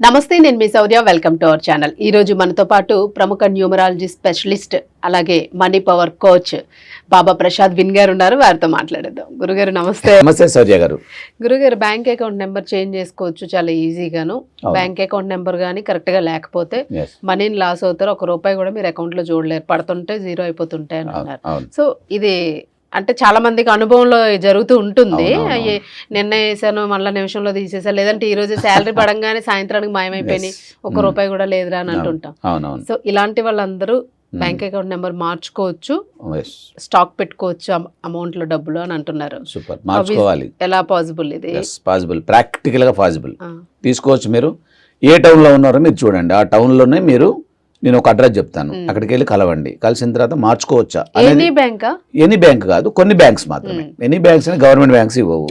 నమస్తే నేను మీ Sourya welcome to our channel. ఈ రోజు మనతో పాటు ప్రముఖ న్యూమరాలజీ స్పెషలిస్ట్ అలాగే money power coach Baba Prasad Vin గారు ఉన్నారు. వారితో మాట్లాడేద్దాం. గురుగారు నమస్తే. నమస్తే సౌర్య గారు. గురుగారు బ్యాంక్ అకౌంట్ నెంబర్ చేంజ్ చేసుకోవచ్చు చాలా ఈజీగాను. బ్యాంక్ అకౌంట్ నెంబర్ కానీ కరెక్ట్గా లేకపోతే. మనీని లాస్ అవుతారు. ఒక రూపాయి కూడా మీరు అకౌంట్లో చూడలేరు పడుతుంటే జీరో అయిపోతుంటాయి అని అన్నారు సో ఇది అంటే చాలా మందికి అనుభవంలో జరుగుతూ ఉంటుంది. నిన్న వేసాను మళ్ళీ నిమిషంలో తీసేసా లేదంటే ఈ రోజు శాలరీ పడంగానే సాయంత్రానికి మాయమైపోయినాయి. ఒక Mm. రూపాయి కూడా లేదురా అని అవును. అంటుంటాం. సో ఇలాంటి వాళ్ళందరూ Mm. బ్యాంక్ అకౌంట్ నెంబర్ మార్చుకోవచ్చు. స్టాక్ పెట్టుకోవచ్చు అమౌంట్లో డబ్బులు అని అంటున్నారు. సూపర్ మార్చుకోవాలి. ఎలా పాసిబుల్ ఇది? పాసిబుల్ ప్రాక్టికల్గా పాసిబుల్ తీసుకోవచ్చు మీరు. ఏ టౌన్లో ఉన్నారో మీరు చూడండి. ఆ టౌన్లోనే మీరు నేను ఒక అడ్రస్ చెప్తాను. అక్కడికి వెళ్ళి కలవండి. కలిసిన తర్వాత మార్చుకోవచ్చా? ఎనీ బ్యాంకా? ఎనీ బ్యాంక్ కాదు కొన్ని బ్యాంక్స్ మాత్రమే. ఎనీ బ్యాంక్స్ అని గవర్నమెంట్ బ్యాంక్స్ ఇవ్వవు.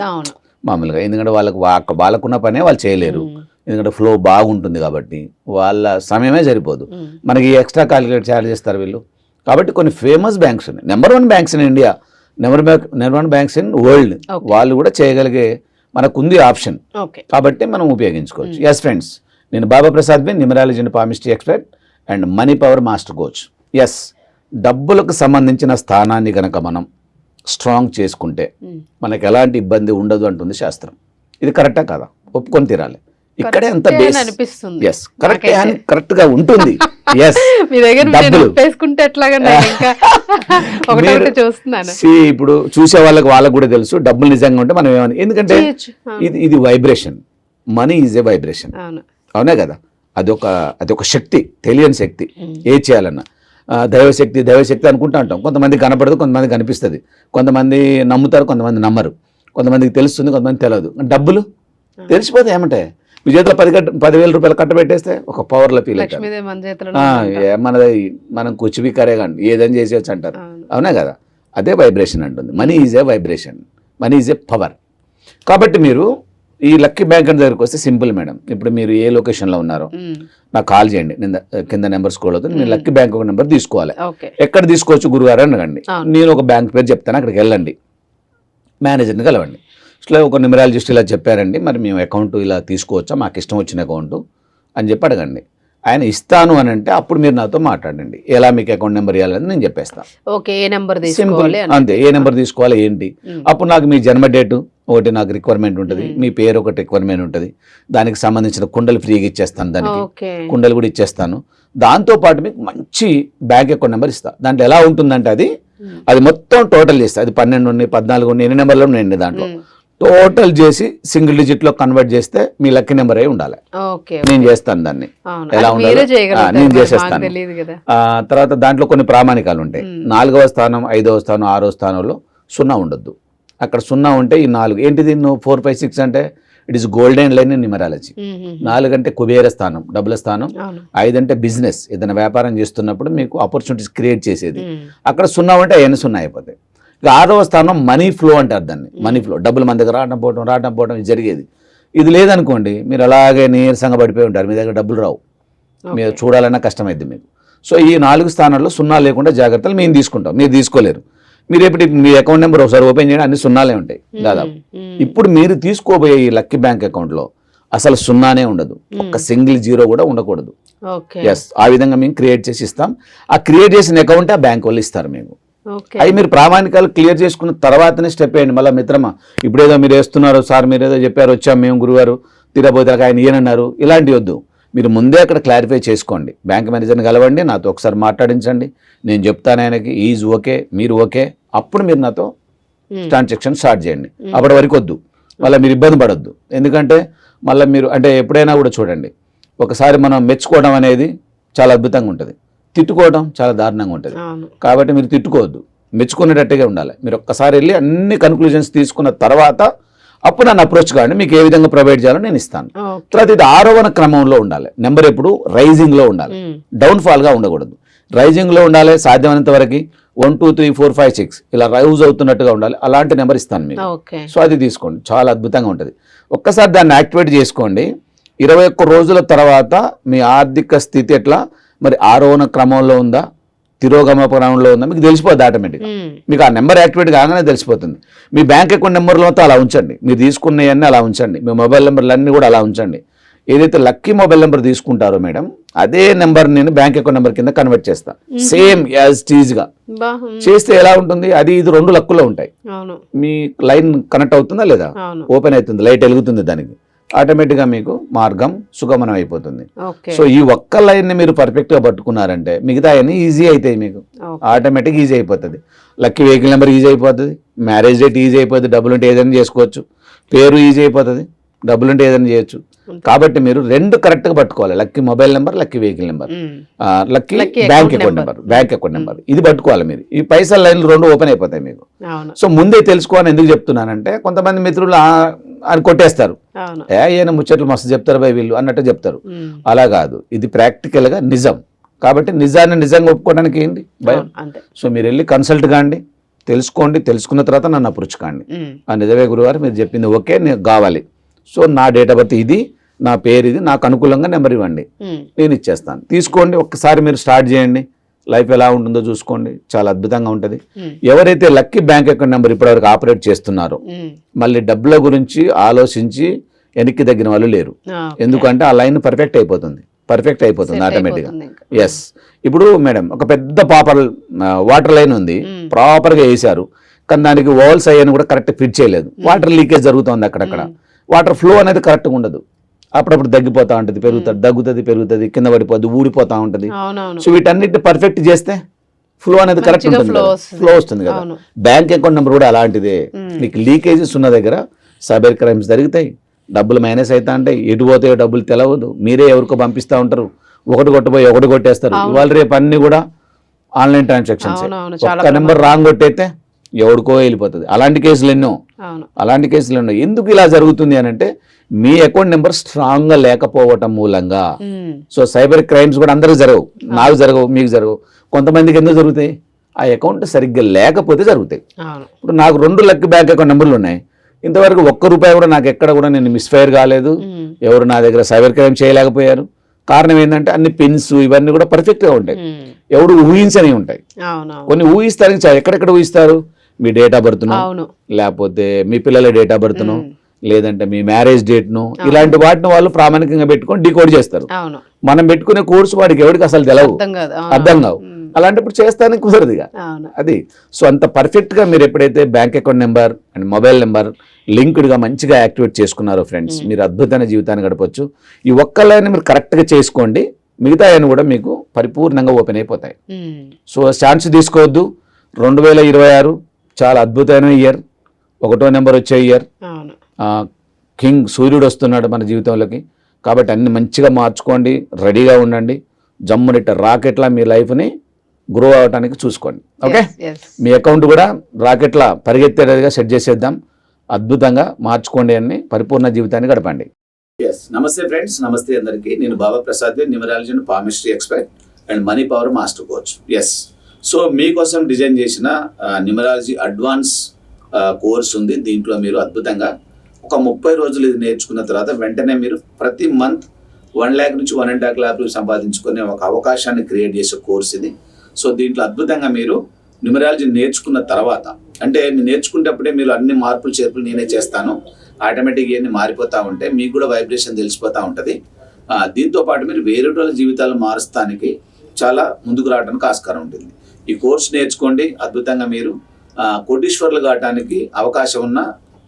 మామూలుగా ఎందుకంటే వాళ్ళకు వాళ్ళకున్న పనే వాళ్ళు చేయలేరు. ఎందుకంటే ఫ్లో బాగుంటుంది కాబట్టి వాళ్ళ సమయమే సరిపోదు. మనకి ఎక్స్ట్రా క్యాలిక్యులేట్ ఛార్జ్ చేస్తారు వీళ్ళు. కాబట్టి కొన్ని ఫేమస్ బ్యాంక్స్ ఉన్నాయి. Number one banks in India. Number number one banks in world. వాళ్ళు కూడా చేయగలిగే మనకు ఉంది ఆప్షన్ కాబట్టి మనం ఉపయోగించుకోవచ్చు. ఎస్ ఫ్రెండ్స్ నేను Baba Prasad Bin numerology and palmistry expert and money power master coach. Yes డబ్బులకు సంబంధించిన స్థానాన్ని కనుక మనం స్ట్రాంగ్ చేసుకుంటే Mm. మనకి ఎలాంటి ఇబ్బంది ఉండదు అంటుంది శాస్త్రం. ఇది కరెక్టా కదా? ఒప్పుకొని తీరాలి. ఇక్కడే ఎంత అనిపిస్తుంది. ఎస్ కరెక్ట్గా ఉంటుంది. ఎస్ మీ దగ్గర ఎట్లాగా ఇంకా చూస్తున్నాను. ఇప్పుడు చూసే వాళ్ళకి వాళ్ళకి కూడా తెలుసు డబ్బులు నిజంగా ఉంటే మనం ఏమని ఎందుకంటే ఇది ఇది vibration money is a vibration అవునే కదా? అదొక అదొక శక్తి తెలియని శక్తి. ఏ చేయాలన్నా. దైవశక్తి దైవశక్తి అనుకుంటా ఉంటాం. కొంతమంది కనపడదు కొంతమంది కనిపిస్తుంది. కొంతమంది నమ్ముతారు కొంతమంది నమ్మరు. కొంతమందికి తెలుస్తుంది కొంతమంది తెలియదు డబ్బులు తెలిసిపోతే ఏమంటే? మీ చేతిలో పది కట్ట పదివేల రూపాయలు కట్టబెట్టేస్తే ఒక పవర్లో ఫీల్ మనది మనం కూర్చుబికారే కానీ ఏదని చేసేయచ్చు అంటారు. అవును. అవునా కదా? అదే వైబ్రేషన్ అంటుంది. Money is a vibration money is a power కాబట్టి మీరు ఈ లక్కీ బ్యాంక్ దగ్గరికి వస్తే సింపుల్ మేడం. ఇప్పుడు మీరు ఏ లొకేషన్లో ఉన్నారో నాకు కాల్ చేయండి. నేను కింద నెంబర్ స్కూల్ అవుతుంది. మీరు లక్కీ బ్యాంక్ ఒక నెంబర్ తీసుకోవాలి. ఎక్కడ తీసుకోవచ్చు గురుగారు అని అడగండి. అవును. నేను ఒక బ్యాంక్ పేరు చెప్తాను. అక్కడికి వెళ్ళండి. మేనేజర్ని కలవండి. ఇట్లా ఒక న్యూమరాలజిస్ట్ ఇలా చెప్పారండి. మరి మేము అకౌంట్ ఇలా తీసుకోవచ్చా? మాకు ఇష్టం వచ్చిన అకౌంట్ అని చెప్పి అడగండి. ఆయన ఇస్తాను అని అంటే అప్పుడు మీరు నాతో మాట్లాడండి. ఎలా మీకు అకౌంట్ నెంబర్ ఇవ్వాలని నేను చెప్పేస్తాను ఓకే ఏ నెంబర్ సింపుల్ అంతే ఏ నెంబర్ తీసుకోవాలి ఏంటి? అప్పుడు నాకు మీ జన్మ డేటు ఒకటి నాకు రిక్వైర్మెంట్ ఉంటుంది. మీ పేరు ఒకటి రిక్వైర్మెంట్ ఉంటుంది దానికి సంబంధించిన కుండలు ఫ్రీగా ఇచ్చేస్తాను దానికి. కుండలు కూడా ఇచ్చేస్తాను. దాంతో పాటు మీకు మంచి బ్యాంక్ అకౌంట్ నెంబర్ ఇస్తా. దాంట్లో ఎలా ఉంటుందంటే అది అది మొత్తం టోటల్ చేస్తా. అది పన్నెండు ఉన్నాయి పద్నాలుగు ఉన్నాయి ఎన్ని నెంబర్లు ఉన్నాయండి దాంట్లో. టోటల్ చేసి సింగిల్ డిజిట్లో కన్వర్ట్ చేస్తే మీ లక్కీ నెంబర్ అయి ఉండాలి నేను చేస్తాను దాన్ని. ఎలా ఉండాలో? నేను చేసేస్తాను. తర్వాత దాంట్లో కొన్ని ప్రామాణికాలు ఉంటాయి. నాలుగవ స్థానం ఐదవ స్థానం ఆరో స్థానంలో సున్నా ఉండొద్దు. అక్కడ సున్నా ఉంటే ఈ నాలుగు. ఏంటిది నువ్వు ఫోర్ ఫైవ్ సిక్స్ అంటే? It is golden line numerology నాలుగు అంటే కుబేర స్థానం డబ్బుల స్థానం. ఐదు అంటే బిజినెస్. ఏదైనా వ్యాపారం చేస్తున్నప్పుడు మీకు ఆపర్చునిటీస్ క్రియేట్ చేసేది. అక్కడ సున్నా ఉంటే అవన్నీ సున్నా అయిపోతాయి. ఇక ఆరవ స్థానం మనీ ఫ్లో అంటారు దాన్ని. Money flow. డబ్బులు మన దగ్గర రావడం పోవడం రావడం పోవడం ఇది జరిగేది. ఇది లేదనుకోండి మీరు అలాగే నీరసంగా పడిపోయి ఉంటారు. మీ దగ్గర డబ్బులు రావు. మీరు. చూడాలన్నా కష్టమైంది మీకు. సో ఈ నాలుగు స్థానాల్లో సున్నా లేకుండా జాగ్రత్తలు మేము తీసుకుంటాం. మీరు తీసుకోలేరు. మీరు ఎప్పుడు మీ అకౌంట్ నెంబర్ ఒకసారి ఓపెన్ చేయండి అన్ని సున్నాలే ఉంటాయి. ఉమ్, దాదాపు. ఉమ్, ఇప్పుడు మీరు తీసుకోబోయే ఈ లక్కీ బ్యాంక్ అకౌంట్లో అసలు సున్నానే ఉండదు. ఒక్క సింగిల్ జీరో కూడా ఉండకూడదు. ఎస్ ఆ విధంగా మేము క్రియేట్ చేసి ఇస్తాం. ఆ క్రియేట్ చేసిన అకౌంట్ ఆ బ్యాంక్ వాళ్ళు ఇస్తారు ఓకే అవి మీరు ప్రామాణికాలు క్లియర్ చేసుకున్న తర్వాతనే స్టెప్ వేయండి. మళ్ళీ మిత్రమా ఇప్పుడేదో మీరు వేస్తున్నారు సార్ మీరు ఏదో చెప్పారు వచ్చాం మేము గురువారు తీరబోతే ఆయన ఈయనన్నారు ఇలాంటి వద్దు. మీరు ముందే అక్కడ క్లారిఫై చేసుకోండి. బ్యాంక్ మేనేజర్ని కలవండి నాతో ఒకసారి మాట్లాడించండి. నేను చెప్తాను ఆయనకి ఈజ్ ఓకే మీరు ఓకే అప్పుడు మీరు నాతో ట్రాన్సాక్షన్ స్టార్ట్ చేయండి. అప్పటి వరకు వద్దు. మళ్ళీ మీరు ఇబ్బంది పడొద్దు. ఎందుకంటే మళ్ళీ మీరు అంటే ఎప్పుడైనా కూడా చూడండి. ఒకసారి మనం మెచ్చుకోవడం అనేది చాలా అద్భుతంగా ఉంటుంది. తిట్టుకోవడం చాలా దారుణంగా ఉంటుంది. కాబట్టి మీరు తిట్టుకోవద్దు. మెచ్చుకునేటట్టుగా ఉండాలి. మీరు ఒక్కసారి వెళ్ళి అన్ని కన్క్లూజన్స్ తీసుకున్న తర్వాత అప్పుడు నన్ను అప్రోచ్ కావండి మీకు ఏ విధంగా ప్రొవైడ్ చేయాలో నేను ఇస్తాను. తర్వాత ఇది ఆరోహణ క్రమంలో ఉండాలి. నెంబర్ ఎప్పుడు? రైజింగ్లో ఉండాలి. డౌన్ఫాల్గా ఉండకూడదు. రైజింగ్లో ఉండాలి సాధ్యమైనంత వరకు one two three four five six ఇలా రైజ్ అవుతున్నట్టుగా ఉండాలి. అలాంటి నెంబర్ ఇస్తాను మీకు. ఓకే. సో అది తీసుకోండి. చాలా అద్భుతంగా ఉంటుంది. ఒక్కసారి దాన్ని యాక్టివేట్ చేసుకోండి. ఇరవై ఒక్క రోజుల తర్వాత మీ ఆర్థిక స్థితి ఎట్లా? మరి ఆరోహణ క్రమంలో ఉందా? తిరోగమ క్రమంలో ఉందా? మీకు తెలిసిపోద్ది ఆటోమేటిక్గా. మీకు ఆ నెంబర్ యాక్టివేట్ కాగానే తెలిసిపోతుంది. మీ బ్యాంక్ అకౌంట్ నెంబర్లతో అలా ఉంచండి. మీరు తీసుకున్నవన్నీ అలా ఉంచండి. మీ మొబైల్ నెంబర్లు అన్నీ కూడా అలా ఉంచండి. ఏదైతే లక్కీ మొబైల్ నెంబర్ తీసుకుంటారో మేడం అదే నెంబర్ నేను బ్యాంక్ అకౌంట్ నెంబర్ కింద కన్వర్ట్ చేస్తా. సేమ్ యాజ్గా. బా ఉమ్, చేస్తే ఎలా ఉంటుంది? అది ఇది రెండు లక్కులో ఉంటాయి. మీ లైన్ కనెక్ట్ అవుతుందా లేదా? ఓపెన్ అవుతుంది లైట్ వెలుగుతుంది దానికి. ఆటోమేటిక్గా మీకు మార్గం సుగమనం అయిపోతుంది. సో ఈ ఒక్క లైన్ని మీరు పర్ఫెక్ట్గా పట్టుకున్నారంటే మిగతా అన్ని ఈజీ అవుతాయి మీకు. ఆటోమేటిక్ ఈజీ అయిపోతుంది. లక్కీ వెహికల్ నెంబర్ ఈజీ అయిపోతుంది. మ్యారేజ్ డేట్ ఈజీ అయిపోతుంది. డబ్బులు ఉంటే ఏదైనా చేసుకోవచ్చు. పేరు ఈజీ అయిపోతుంది. డబ్బులు ఉంటే ఏదైనా చేయొచ్చు. కాబట్టి మీరు రెండు కరెక్ట్గా పట్టుకోవాలి. Lucky mobile number lucky vehicle number. Lucky bank account. Number. Bank account number. ఇది పట్టుకోవాలి మీరు. ఈ పైసల లైన్లు రెండు ఓపెన్ అయిపోతాయి మీకు. సో ముందే తెలుసుకోవాలని ఎందుకు చెప్తున్నానంటే కొంతమంది మిత్రులు అని కొట్టేస్తారు. అవును. ఏ ఈయన ముచ్చట్లు మస్తు చెప్తారు బై వీళ్ళు అన్నట్టు చెప్తారు. అలా కాదు. ఇది ప్రాక్టికల్గా నిజం. కాబట్టి నిజాన్ని నిజంగా ఒప్పుకోవడానికి ఏంటి? భయం. సో మీరు వెళ్ళి కన్సల్ట్ కాండి తెలుసుకోండి తెలుసుకున్న తర్వాత నన్ను అప్రోచ్ కాండి. ఆ నిజమే గురువారు మీరు చెప్పింది ఓకే నేను కావాలి. సో నా డేట్ ఆఫ్ బర్త్ ఇది నా పేరు ఇది నాకు అనుకూలంగా నెంబర్ ఇవ్వండి. నేను ఇచ్చేస్తాను. తీసుకోండి ఒక్కసారి మీరు స్టార్ట్ చేయండి. లైఫ్ ఎలా ఉంటుందో చూసుకోండి. చాలా అద్భుతంగా ఉంటుంది. ఎవరైతే లక్కీ బ్యాంక్ అకౌంట్ నెంబర్ ఇప్పటివరకు ఆపరేట్ చేస్తున్నారో మళ్ళీ డబ్బుల గురించి ఆలోచించి వెనక్కి తగ్గిన వాళ్ళు లేరు. ఎందుకంటే ఆ లైన్ పర్ఫెక్ట్ అయిపోతుంది. పర్ఫెక్ట్ అయిపోతుంది ఆటోమేటిక్గా. ఎస్ ఇప్పుడు మేడం ఒక పెద్ద పాపర్ వాటర్ లైన్ ఉంది. ప్రాపర్గా వేసారు కానీ దానికి వాల్స్ అయ్యని కూడా కరెక్ట్ ఫిట్ చేయలేదు. వాటర్ లీకేజ్ జరుగుతుంది అక్కడక్కడ. వాటర్ ఫ్లో అనేది కరెక్ట్గా ఉండదు. అప్పుడప్పుడు తగ్గిపోతా ఉంటుంది పెరుగుతుంది దగ్గుతుంది పెరుగుతుంది కింద పడిపోద్ది ఊడిపోతా ఉంటుంది. సో వీటన్నిటిని పర్ఫెక్ట్ చేస్తే ఫ్లో అనేది కరెక్ట్ ఉంటుంది. ఫ్లో వస్తుంది. కదా. బ్యాంక్ అకౌంట్ నెంబర్ కూడా అలాంటిదే. నీకు లీకేజెస్ ఉన్న దగ్గర సైబర్ క్రైమ్స్ జరుగుతాయి. డబ్బులు మైనస్ అవుతా ఉంటాయి ఎటు పోతాయో డబ్బులు తెలవదు. మీరే ఎవరికో పంపిస్తూ ఉంటారు. ఒకటి కొట్టబోయి ఒకటి కొట్టేస్తారు. ఇవాళ రేపు అన్ని కూడా ఆన్లైన్ ట్రాన్సాక్షన్స్ ఒక్క నెంబర్ రాంగ్ కొట్టయితే ఎవడికో వెళ్ళిపోతుంది. అలాంటి కేసులు ఎన్నో. అలాంటి కేసులు ఎన్నో. ఎందుకు ఇలా జరుగుతుంది అని అంటే మీ అకౌంట్ నెంబర్ స్ట్రాంగ్గా లేకపోవటం మూలంగా. సో సైబర్ క్రైమ్స్ కూడా అందరికి జరగవు. నాకు జరగవు మీకు జరగవు. కొంతమందికి ఎందుకు జరుగుతాయి? ఆ అకౌంట్ సరిగ్గా లేకపోతే జరుగుతాయి. ఇప్పుడు నాకు రెండు లక్ బ్యాంక్ అకౌంట్ నెంబర్లు ఉన్నాయి. ఇంతవరకు ఒక్క రూపాయి కూడా నాకు ఎక్కడ కూడా నేను మిస్ఫైర్ కాలేదు. ఎవరు నా దగ్గర సైబర్ క్రైమ్ చేయలేకపోయారు. కారణం ఏంటంటే అన్ని పిన్స్ ఇవన్నీ కూడా పర్ఫెక్ట్గా ఉంటాయి. ఎవడు ఊహించని ఉంటాయి. కొన్ని ఊహిస్తానికి చా- ఎక్కడెక్కడ ఊహిస్తారు? మీ డేట్ ఆఫ్ బర్త్ను లేకపోతే మీ పిల్లల డేట్ ఆఫ్ బర్త్ను లేదంటే మీ మ్యారేజ్ డేట్ను ఇలాంటి వాటిని వాళ్ళు ప్రామాణికంగా పెట్టుకొని డికోడ్ చేస్తారు. మనం పెట్టుకునే కోర్సు వాడికి ఎవరికి అసలు తెలవు. అర్థం కావు. అలాంటప్పుడు చేస్తానికి కుదరదు ఇక. అది. సో అంత పర్ఫెక్ట్గా మీరు ఎప్పుడైతే bank account number and mobile number లింక్డ్గా మంచిగా యాక్టివేట్ చేసుకున్నారో ఫ్రెండ్స్ మీరు అద్భుతమైన జీవితాన్ని గడపచ్చు. ఈ ఒక్క లైన్ మీరు కరెక్ట్గా చేసుకోండి మిగతా కూడా మీకు పరిపూర్ణంగా ఓపెన్ అయిపోతాయి. సో ఛాన్స్ తీసుకోవద్దు. రెండు వేల ఇరవై ఆరు చాలా అద్భుతమైన ఇయర్ ఒకటో నెంబర్ వచ్చే ఇయర్ అవును. కింగ్ సూర్యుడు వస్తున్నాడు మన జీవితంలోకి. కాబట్టి అన్ని మంచిగా మార్చుకోండి రెడీగా ఉండండి. జమ్మునిట్ట రాకెట్లా మీ లైఫ్ని గ్రో అవడానికి చూసుకోండి. ఓకే. మీ అకౌంట్ కూడా రాకెట్లా పరిగెత్తేదిగా సెట్ చేసేద్దాం. అద్భుతంగా మార్చుకోండి అని పరిపూర్ణ జీవితాన్ని గడపండి. ఎస్ నమస్తే ఫ్రెండ్స్ నమస్తే అందరికీ. నేను Baba Prasad numerology palmistry expert and money power master coach yes so మీకోసం డిజైన్ చేసిన న్యూమరాలజీ అడ్వాన్స్ కోర్స్ ఉంది. దీంట్లో మీరు అద్భుతంగా ఒక ముప్పై రోజులు ఇది నేర్చుకున్న తర్వాత వెంటనే మీరు ప్రతి మంత్ వన్ ల్యాక్ నుంచి వన్ అండ్ హాఫ్ ల్యాక్ సంపాదించుకునే ఒక అవకాశాన్ని క్రియేట్ చేసే కోర్స్ ఇది. సో దీంట్లో అద్భుతంగా మీరు న్యూమరాలజీ నేర్చుకున్న తర్వాత అంటే నేర్చుకునేటప్పుడే మీరు అన్ని మార్పులు చేర్పులు నేనే చేస్తాను. ఆటోమేటిక్గా ఇవన్నీ మారిపోతూ ఉంటే మీకు కూడా వైబ్రేషన్ తెలిసిపోతూ ఉంటుంది. దీంతో పాటు మీరు వేరే వాళ్ళ జీవితాలు మారుస్తానికి చాలా ముందుకు రావడానికి ఆస్కారం ఉంటుంది. ఈ కోర్స్ నేర్చుకోండి. అద్భుతంగా మీరు కోటీశ్వర్లు కావడానికి అవకాశం ఉన్న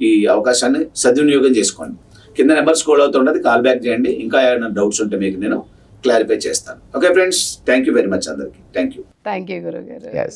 ఈ అవకాశాన్ని సద్వినియోగం చేసుకోండి. కింద నెంబర్ స్కోల్ అవుతుండదు కాల్ బ్యాక్ చేయండి. ఇంకా ఏమైనా డౌట్స్ ఉంటే మీకు నేను క్లారిఫై చేస్తాను. Okay friends thank you very much అందరికీ. Thank you. థ్యాంక్ యూ గురుగారు. రైట్